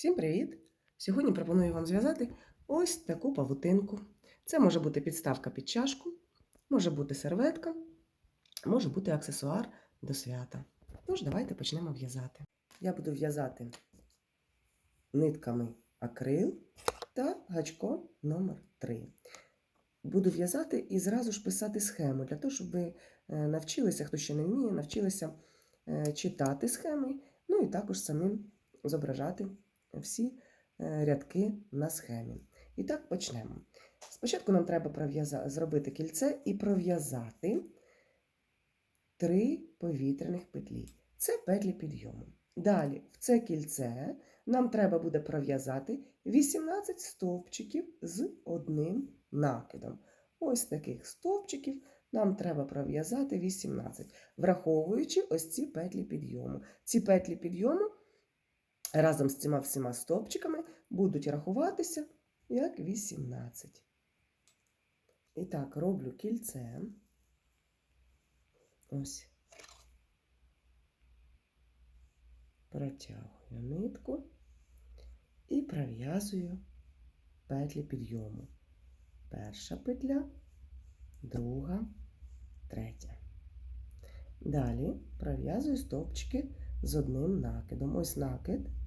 Всім привіт! Сьогодні пропоную вам зв'язати ось таку павутинку. Це може бути підставка під чашку, може бути серветка, може бути аксесуар до свята. Тож, давайте почнемо в'язати. Я буду в'язати нитками акрил та гачком номер 3 Буду в'язати і зразу ж писати схему, для того, щоб ви е, навчилися, хто ще не вміє, навчилися е, читати схеми, ну і також самим зображати всі е, рядки на схемі. І так почнемо. Спочатку нам треба зробити кільце і пров'язати три повітряних петлі. Це петлі підйому. Далі в це кільце нам треба буде пров'язати 18 стовпчиків з одним накидом. Ось таких стовпчиків нам треба пров'язати 18, враховуючи ось ці петлі підйому. Ці петлі підйому разом з цими всіма стовпчиками будуть рахуватися як 18. І так, роблю кільце. Ось. Протягую нитку і пров'язую петлі підйому. Перша петля, друга, третя. Далі пров'язую стовпчики з одним накидом. Ось накид.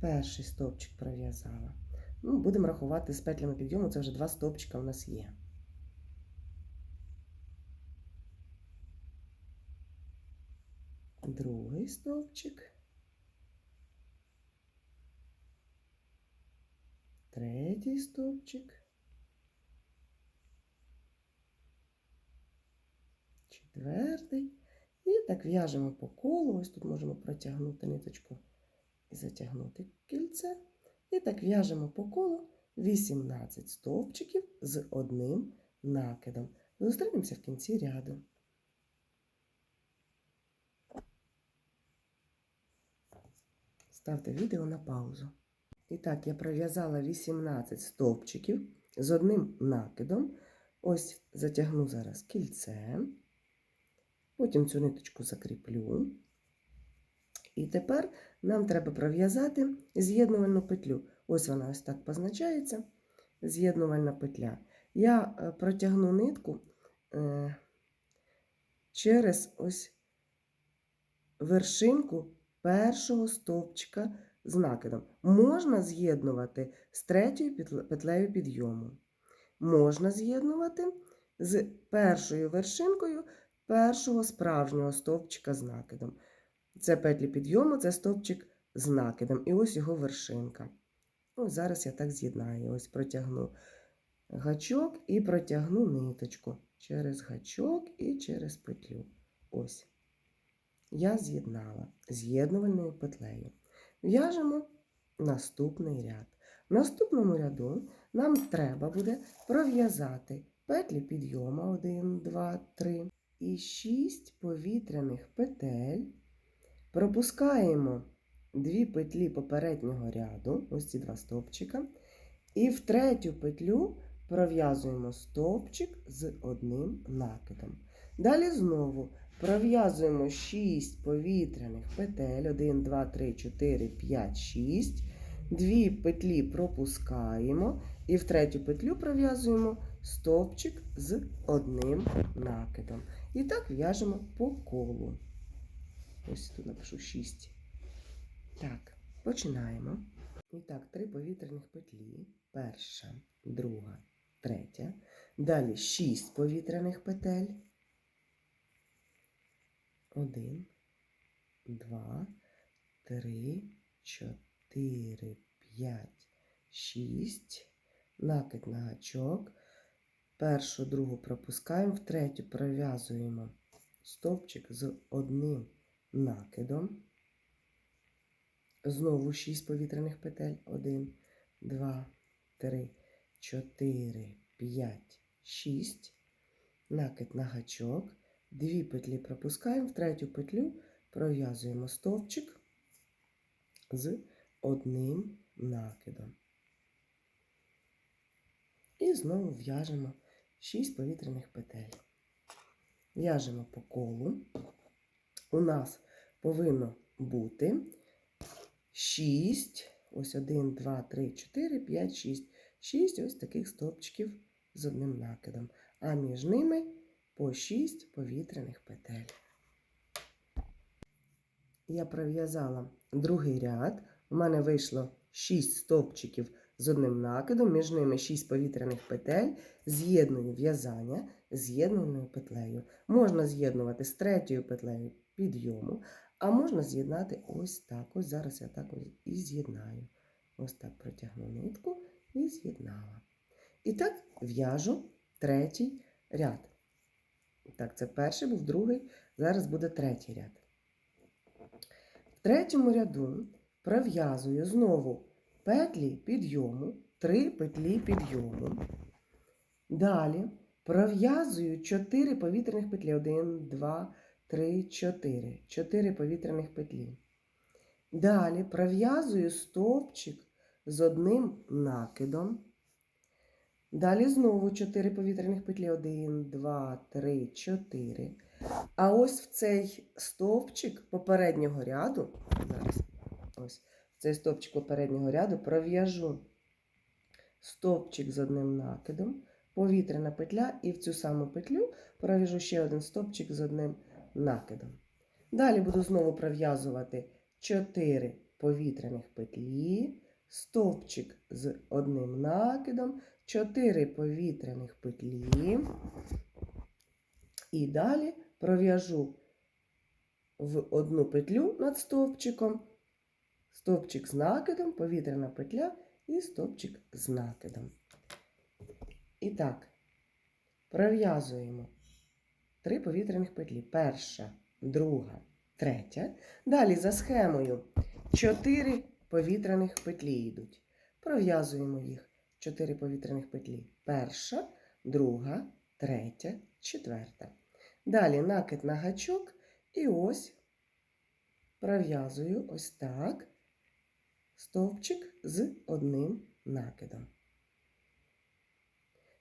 Перший стовпчик пров'язала. Ну, будемо рахувати з петлями підйому, це вже два стовпчика у нас є. Другий стовпчик. Третій стовпчик. Четвертий. І так в'яжемо по колу. Ось тут можемо протягнути ниточку затягнути кільце. І так в'яжемо по колу 18 стовпчиків з одним накидом. Зустрінемося в кінці ряду. Ставте відео на паузу. І так, я пров'язала 18 стовпчиків з одним накидом. Ось затягну зараз кільце. Потім цю ниточку закріплю. І тепер нам треба пров'язати з'єднувальну петлю. Ось вона ось так позначається. З'єднувальна петля. Я е, протягну нитку е, через ось вершинку першого стовпчика з накидом. Можна з'єднувати з третьою петлею підйому. Можна з'єднувати з першою вершинкою першого справжнього стовпчика з накидом. Це петлі підйому, це стовпчик з накидом. І ось його вершинка. Ось зараз я так з'єднаю. Ось протягну гачок і протягну ниточку через гачок і через петлю. Ось. Я з'єднала з'єднувальною петлею. В'яжемо наступний ряд. В наступному ряду нам треба буде пров'язати петлі підйому 1, 2, 3 і 6 повітряних петель. Пропускаємо дві петлі попереднього ряду, ось ці два стовпчика, і в третю петлю пров'язуємо стовпчик з одним накидом. Далі знову пров'язуємо 6 повітряних петель, 1, 2, 3, 4, 5, 6. Дві петлі пропускаємо і в третю петлю пров'язуємо стовпчик з одним накидом. І так в'яжемо по колу. Ось тут напишу 6. Так, починаємо. І так, три повітряних петлі. Перша, друга, третя. Далі 6 повітряних петель. Один, два, три, чотири, п'ять, шість. Накид на гачок. Першу, другу пропускаємо, в третю пров'язуємо стовпчик з одним накидом. Знову 6 повітряних петель. 1, 2, 3, 4, 5, 6. Накид на гачок. Дві петлі пропускаємо, в третю петлю пров'язуємо стовпчик з одним накидом. І знову в'яжемо 6 повітряних петель. В'яжемо по колу. у нас повинно бути 6, ось 1, 2, 3, 4, 5, 6. 6 ось таких стовпчиків з одним накидом, а між ними по 6 повітряних петель. Я пров'язала другий ряд. У мене вийшло 6 стовпчиків з одним накидом, між ними 6 повітряних петель, з'єдную в'язання з'єднаною петлею. Можна з'єднувати з третьою петлею підйому, а можна з'єднати ось так. Ось зараз я так і з'єднаю. Ось так протягну нитку і з'єднала. І так в'яжу третій ряд. Так, це перший був другий, зараз буде третій ряд. В третьому ряду пров'язую знову петлі підйому, 3 петлі підйому. Далі пров'язую 4 повітряних петлі. 1, 2, 3, 4. 4 повітряних петлі. Далі пров'язую стовпчик з одним накидом. Далі знову 4 повітряних петлі. 1, 2, 3, 4. А ось в цей стовпчик попереднього ряду, зараз, ось, в цей стовпчик попереднього ряду пров'яжу стовпчик з одним накидом, повітряна петля, і в цю саму петлю пров'яжу ще один стовпчик з одним накидом. Далі буду знову пров'язувати 4 повітряних петлі, стовпчик з одним накидом, 4 повітряних петлі. І далі пров'яжу в одну петлю над стовпчиком, стовпчик з накидом, повітряна петля і стовпчик з накидом. І так, пров'язуємо три повітряних петлі. Перша, друга, третя. Далі за схемою 4 повітряних петлі йдуть. Пров'язуємо їх. 4 повітряних петлі. Перша, друга, третя, четверта. Далі накид на гачок і ось пров'язую ось так стовпчик з одним накидом.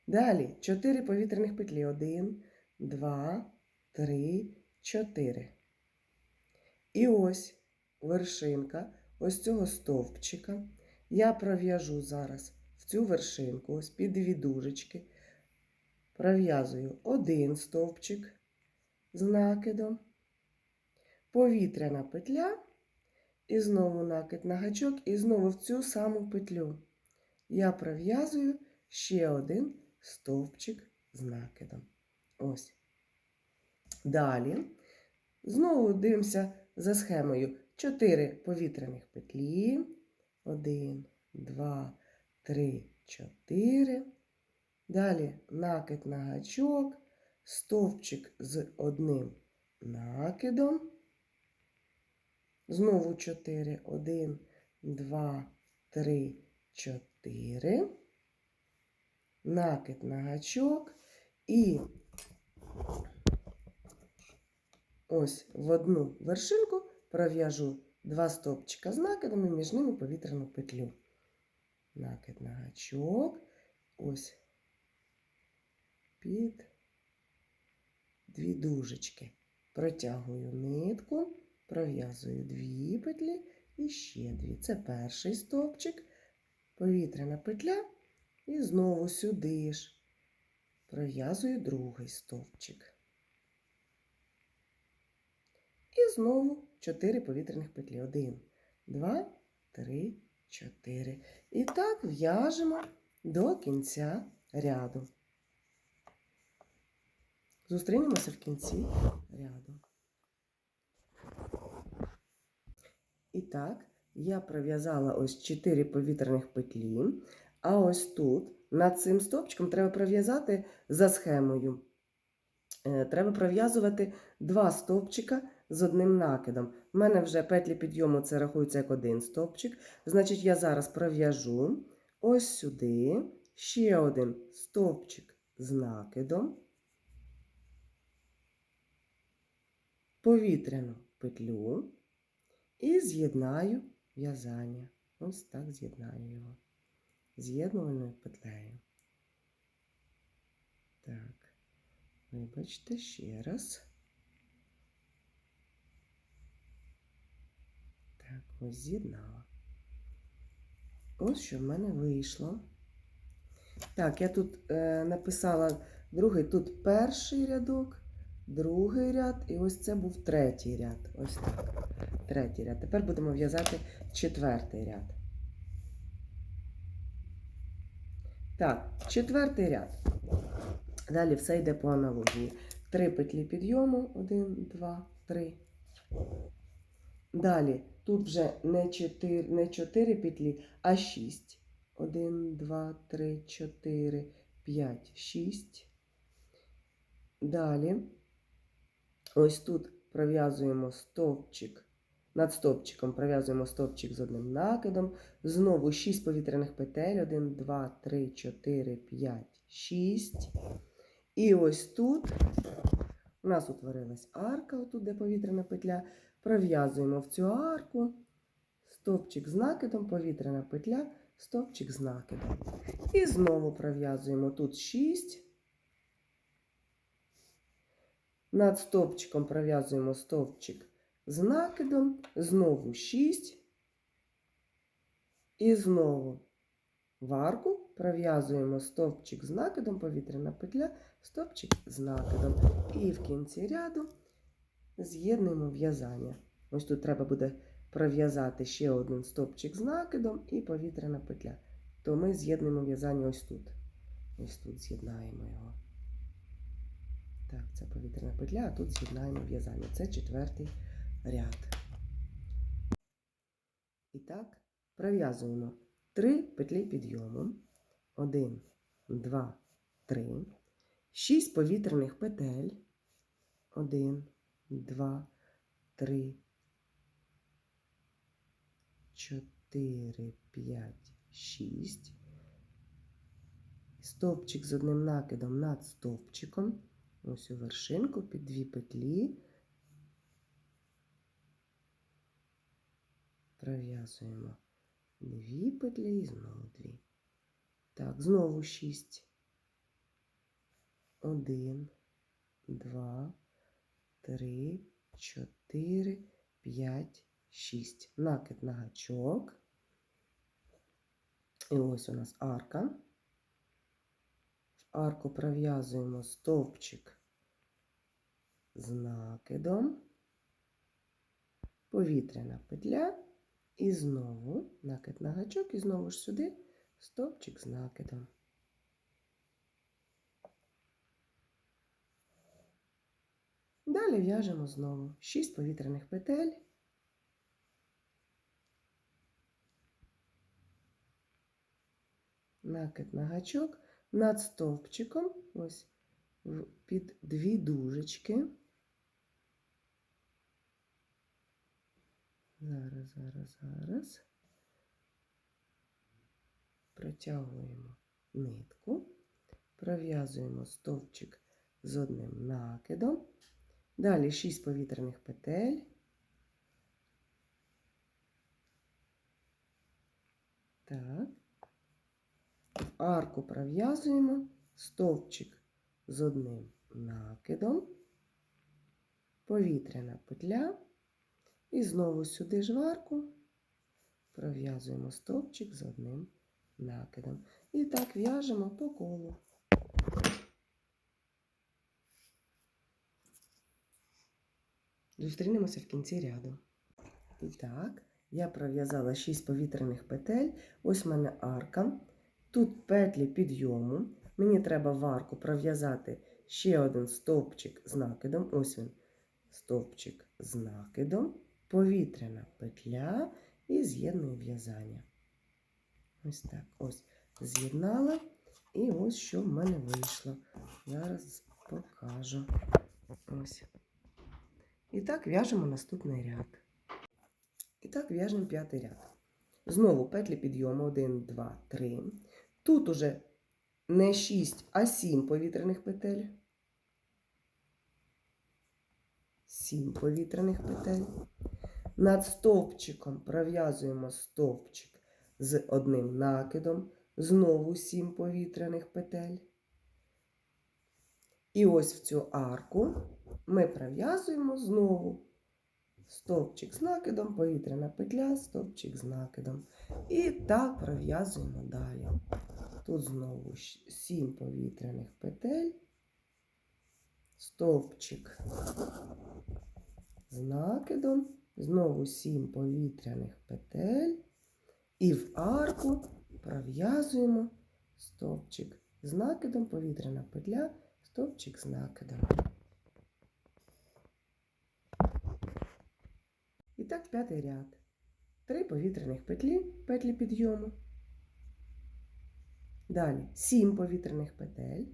Далі 4 повітряних петлі. 1, 2, 3, 4. І ось вершинка ось цього стовпчика. Я пров'яжу зараз в цю вершинку, ось під дві дужечки. Пров'язую один стовпчик з накидом, повітряна петля, і знову накид на гачок, і знову в цю саму петлю. Я пров'язую ще один стовпчик з накидом. Ось. Далі. Знову дивимося за схемою. 4 повітряних петлі. 1, 2, 3, 4. Далі накид на гачок, стовпчик з одним накидом. Знову 4, 1, 2, 3, 4. Накид на гачок і ось в одну вершинку пров'яжу два стовпчика з накидом і між ними повітряну петлю. Накид на гачок, ось під дві дужечки. Протягую нитку, пров'язую дві петлі і ще дві. Це перший стовпчик, повітряна петля, і знову сюди ж пров'язую другий стовпчик. І знову 4 повітряних петлі. 1, 2, 3, 4. І так в'яжемо до кінця ряду. Зустрінемося в кінці ряду. І так, я пров'язала ось 4 повітряних петлі, а ось тут над цим стовпчиком треба пров'язати за схемою. Е, Треба пров'язувати два стовпчика з одним накидом. У мене вже петлі підйому це рахується як один стовпчик. Значить, я зараз пров'яжу ось сюди ще один стовпчик з накидом, повітряну петлю і з'єднаю в'язання. Ось так з'єднаю його. З'єднувальною петлею. Так, вибачте ще раз. Так, Ось з'єднала. Ось що в мене вийшло. Так, я тут е, написала другий, тут перший рядок, другий ряд, і ось це був третій ряд. Ось так. Третій ряд. Тепер будемо в'язати четвертий ряд. Так, четвертий ряд. Далі все йде по аналогії. Три петлі підйому. Один, два, три. Далі тут вже не 4, не 4 петлі, а 6. 1, 2, 3, 4, 5, 6. Далі ось тут пров'язуємо стовпчик. Над стовпчиком пров'язуємо стовпчик з одним накидом. Знову 6 повітряних петель. 1, 2, 3, 4, 5, 6. І ось тут у нас утворилась арка, отут, де повітряна петля. Пров'язуємо в цю арку стовпчик з накидом, повітряна петля, стовпчик з накидом. І знову пров'язуємо тут 6. Над стовпчиком пров'язуємо стовпчик з накидом, знову 6. І знову в арку пров'язуємо стовпчик з накидом, повітряна петля, стовпчик з накидом. І в кінці ряду з'єднуємо в'язання. Ось тут треба буде пров'язати ще один стовпчик з накидом і повітряна петля. То ми з'єднуємо в'язання ось тут. Ось тут з'єднаємо його. Так, це повітряна петля, а тут з'єднаємо в'язання. Це четвертий ряд. І так, пров'язуємо три петлі підйому. Один, два, три. Шість повітряних петель. Один, два, три, чотири, п'ять, шість. Стовпчик з одним накидом над стовпчиком. Ось у вершинку під дві петлі. Пров'язуємо дві петлі і знову дві. Так, знову шість. Один, два, три, чотири, п'ять, шість. Накид на гачок. І ось у нас арка. В арку пров'язуємо стовпчик з накидом, повітряна петля, і знову накид на гачок, і знову ж сюди стовпчик з накидом. Далі в'яжемо знову 6 повітряних петель. Накид на гачок над стовпчиком, ось під дві дужечки. Зараз, зараз, зараз. Протягуємо нитку, пров'язуємо стовпчик з одним накидом. Далі 6 повітряних петель. Так. В арку пров'язуємо стовпчик з одним накидом, повітряна петля. І знову сюди ж в пров'язуємо стовпчик з одним накидом. І так в'яжемо по колу. Зустрінемося в кінці ряду. І так, я пров'язала 6 повітряних петель. Ось в мене арка. Тут петлі підйому. Мені треба в арку пров'язати ще один стовпчик з накидом. Ось він, стовпчик з накидом, повітряна петля і з'єдную в'язання. Ось так. Ось з'єднала. І ось що в мене вийшло. Зараз покажу. Ось. І так в'яжемо наступний ряд. І так в'яжемо п'ятий ряд. Знову петлі підйому 1, 2, 3. Тут уже не 6, а 7 повітряних петель. 7 повітряних петель. Над стовпчиком пров'язуємо стовпчик з одним накидом. Знову 7 повітряних петель. І ось в цю арку ми пров'язуємо знову стовпчик з накидом, повітряна петля, стовпчик з накидом. І так пров'язуємо далі. Тут знову 7 повітряних петель, стовпчик з накидом, знову 7 повітряних петель. І в арку пров'язуємо стовпчик з накидом, повітряна петля, стовпчик з накидом. І так п'ятий ряд. Три повітряних петлі, петлі підйому. Далі сім повітряних петель.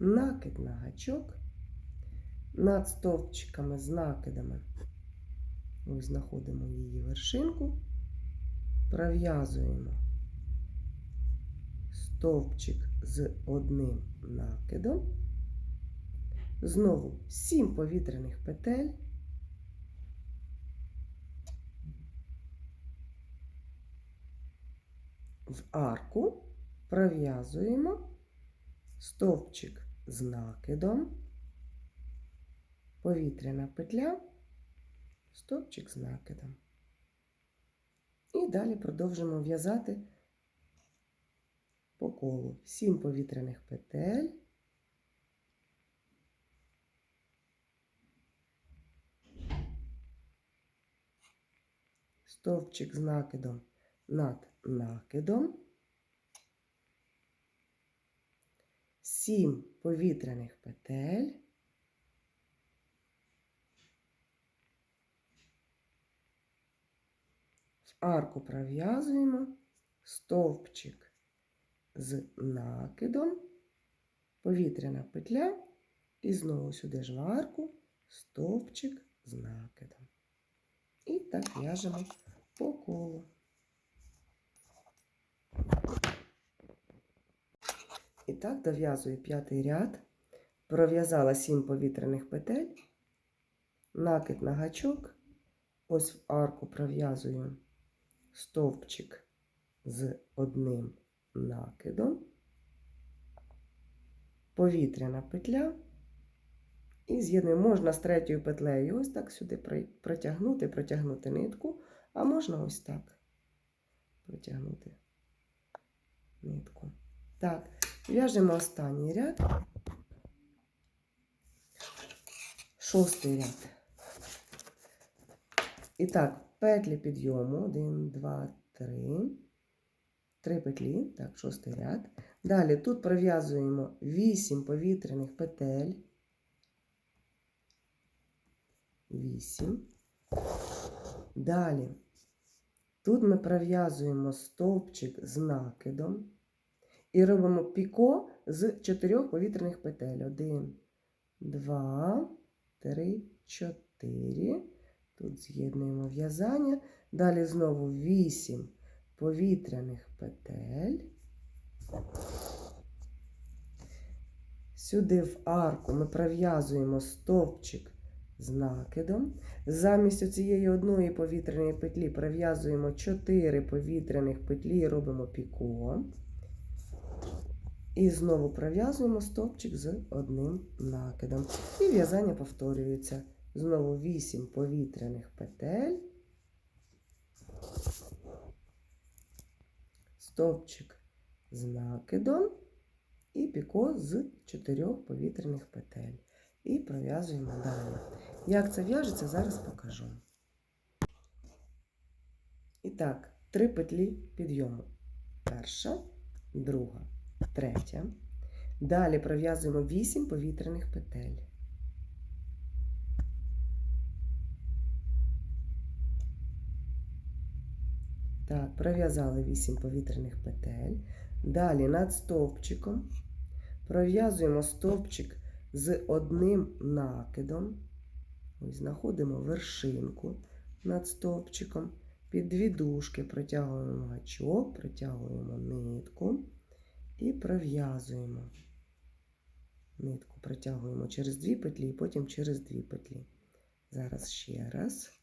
Накид на гачок. Над стовпчиками з накидами. Ось знаходимо її вершинку. Пров'язуємо стовпчик з одним накидом. Знову 7 повітряних петель. В арку пров'язуємо стовпчик з накидом, повітряна петля, стовпчик з накидом. І далі продовжимо в'язати по колу 7 повітряних петель. Стовпчик з накидом над накидом. 7 повітряних петель. В арку пров'язуємо стовпчик з накидом, повітряна петля і знову сюди ж в арку стовпчик з накидом. І так в'яжемо по колу. І так дов'язую п'ятий ряд, пров'язала 7 повітряних петель, накид на гачок, ось в арку пров'язую стовпчик з одним накидом, повітряна петля. І з'єднуємо, можна з третьою петлею ось так сюди протягнути, протягнути нитку, а можна ось так протягнути нитку. Так, в'яжемо останній ряд, шостий ряд. І так, петлі підйому, 1, 2, 3. Три петлі, так, шостий ряд. Далі тут пров'язуємо 8 повітряних петель. 8. Далі тут ми пров'язуємо стовпчик з накидом і робимо піко з 4 повітряних петель. 1, 2, 3, 4. Тут з'єднуємо в'язання. Далі знову 8 повітряних петель. Сюди в арку ми пров'язуємо стовпчик з накидом. Замість цієї одної повітряної петлі пров'язуємо 4 повітряних петлі і робимо піко. І знову пров'язуємо стовпчик з одним накидом. І в'язання повторюється. Знову 8 повітряних петель. Стовпчик з накидом і піко з 4 повітряних петель. І пров'язуємо далі. Як це в'яжеться, зараз покажу. І так, три петлі підйому. Перша, друга, третя. Далі пров'язуємо 8 повітряних петель. Так, пров'язали 8 повітряних петель. Далі над стовпчиком пров'язуємо стовпчик з одним накидом. Ось знаходимо вершинку над стовпчиком. Під дві дужки протягуємо гачок, протягуємо нитку і пров'язуємо. Нитку протягуємо через дві петлі і потім через дві петлі. Зараз ще раз.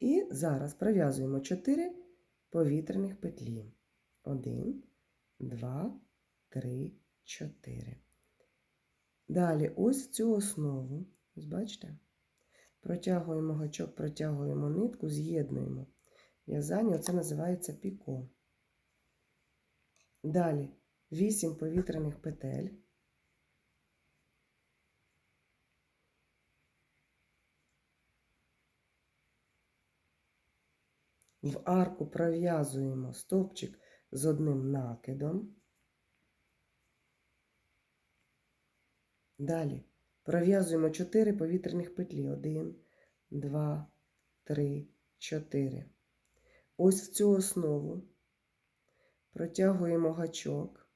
І зараз пров'язуємо 4 повітряних петлі. 1, 2, 3, 4. Далі ось цю основу, бачите, протягуємо гачок, протягуємо нитку, з'єднуємо. В'язання це називається піко. Далі 8 повітряних петель. В арку пров'язуємо стовпчик з одним накидом. Далі пров'язуємо 4 повітряних петлі. 1, 2, 3, 4. Ось в цю основу протягуємо гачок,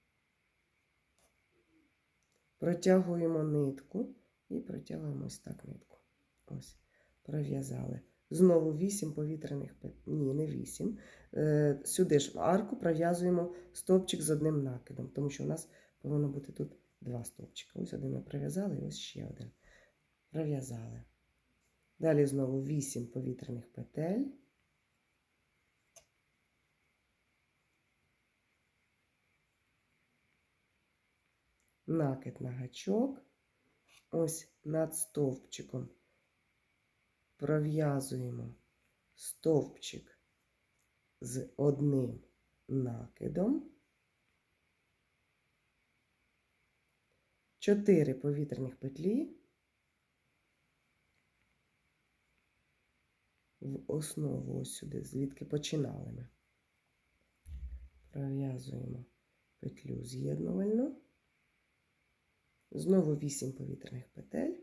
протягуємо нитку і протягуємо ось так нитку. Ось, пров'язали. Знову 8 повітряних петель. Ні, не 8. Е, сюди ж в арку пров'язуємо стовпчик з одним накидом, тому що у нас повинно бути тут два стовпчика. Ось один ми пров'язали, і ось ще один. Пров'язали. Далі знову 8 повітряних петель. Накид на гачок. Ось над стовпчиком пров'язуємо стовпчик з одним накидом. 4 повітряних петлі в основу ось сюди, звідки починали ми. Пров'язуємо петлю з'єднувальну. Знову 8 повітряних петель.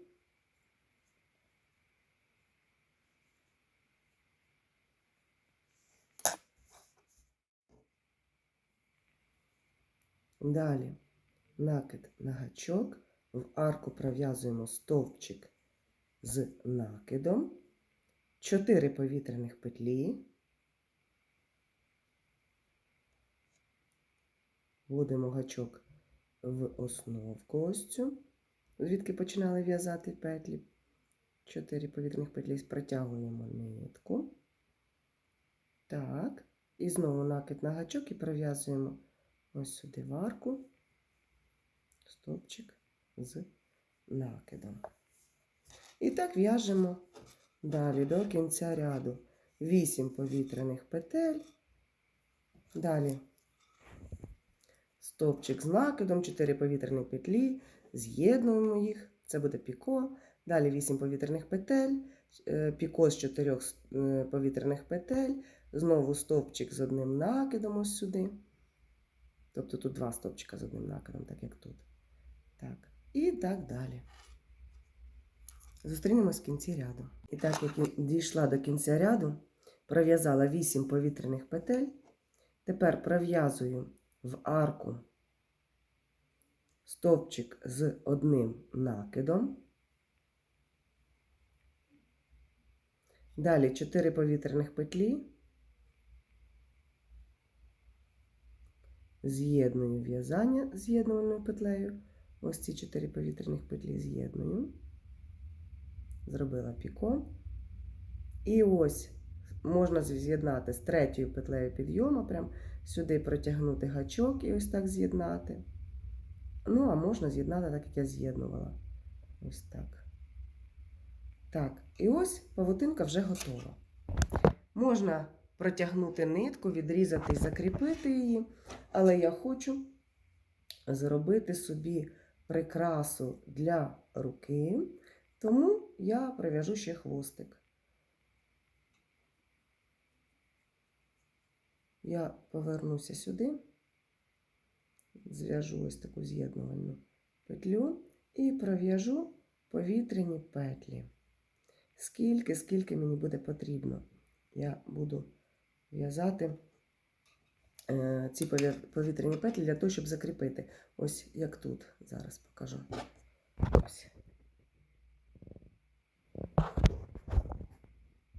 Далі накид на гачок, в арку пров'язуємо стовпчик з накидом, 4 повітряних петлі, вводимо гачок в основку ось цю, звідки починали в'язати петлі. 4 повітряних петлі. Протягуємо нитку. Так, і знову накид на гачок і пров'язуємо ось сюди в арку стовпчик з накидом. І так в'яжемо далі до кінця ряду 8 повітряних петель. Далі стовпчик з накидом, 4 повітряні петлі, з'єднуємо їх, це буде піко. Далі 8 повітряних петель, е, піко з 4 е, повітряних петель, знову стовпчик з одним накидом ось сюди. Тобто тут два стовпчика з одним накидом, так як тут. Так. І так далі. Зустрінемось в кінці ряду. І так, як я дійшла до кінця ряду, пров'язала 8 повітряних петель. Тепер пров'язую в арку стовпчик з одним накидом. Далі 4 повітряних петлі. З'єдную в'язання з'єднувальною петлею. Ось ці 4 повітряних петлі з'єдную. Зробила піко. І ось можна з'єднати з третьою петлею підйому, прям сюди протягнути гачок і ось так з'єднати. Ну, а можна з'єднати, так як я з'єднувала. Ось так. Так, і ось павутинка вже готова. Можна протягнути нитку, відрізати і закріпити її, але я хочу зробити собі прикрасу для руки, тому я прив'яжу ще хвостик. Я повернуся сюди, зв'яжу ось таку з'єднувальну петлю і пров'яжу повітряні петлі. Скільки, скільки мені буде потрібно, я буду в'язати ці повітряні петлі для того, щоб закріпити. Ось як тут. Зараз покажу. Ось.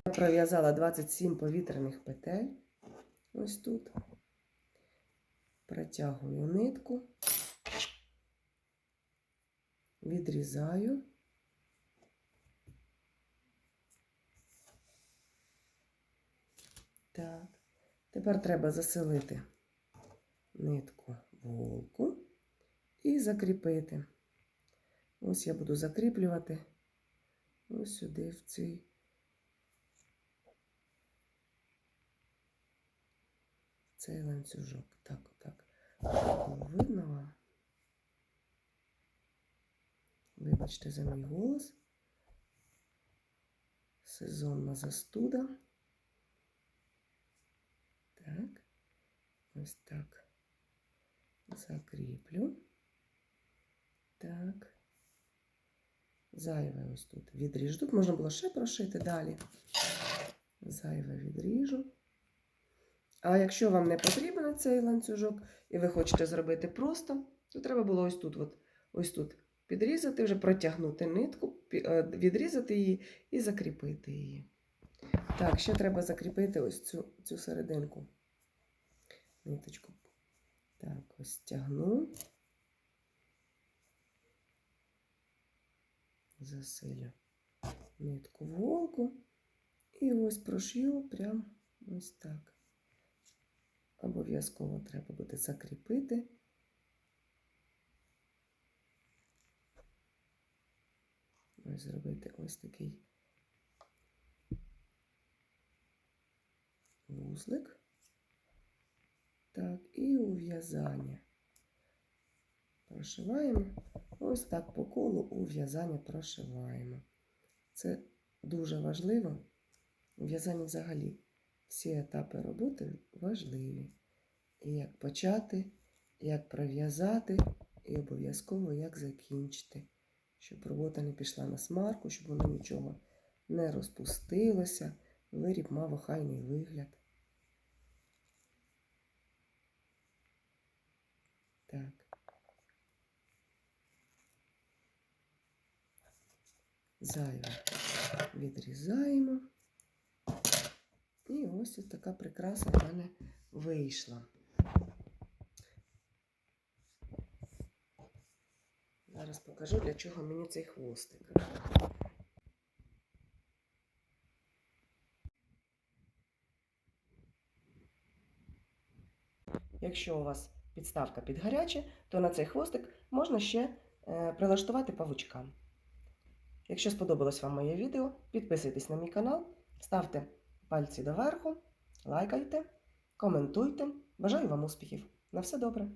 Я пров'язала 27 повітряних петель. Ось тут. Протягую нитку, відрізаю. Так. Тепер треба заселити нитку в голку і закріпити. Ось я буду закріплювати ось сюди, в цей. Цей ланцюжок. Так, так. Видно вам? Вибачте за мій голос. Сезонна застуда. Так. Ось так. Закріплю. Так. Зайве ось тут відріжу. Тут можна було ще прошити далі. Зайве відріжу. А якщо вам не потрібен цей ланцюжок, і ви хочете зробити просто, то треба було ось тут, от, ось тут підрізати, вже протягнути нитку, е, відрізати її і закріпити її. Так, ще треба закріпити ось цю, цю серединку. Ниточку. Так, ось тягну. Засилю нитку в голку. І ось прошью прямо ось так. Обов'язково треба буде закріпити. Ось зробити ось такий вузлик. Так, і ув'язання. Прошиваємо. Ось так по колу ув'язання прошиваємо. Це дуже важливо. В'язання взагалі. Всі етапи роботи важливі. І як почати, як пров'язати, і обов'язково як закінчити. Щоб робота не пішла на смарку, щоб воно нічого не розпустилося, виріб мав охайний вигляд. Так. Зайве відрізаємо. І ось ось така прикраса в мене вийшла. Зараз покажу, для чого мені цей хвостик. Якщо у вас підставка під гаряче, то на цей хвостик можна ще е, прилаштувати павучка. Якщо сподобалось вам моє відео, підписуйтесь на мій канал, ставте пальці доверху, лайкайте, коментуйте. Бажаю вам успіхів! На все добре!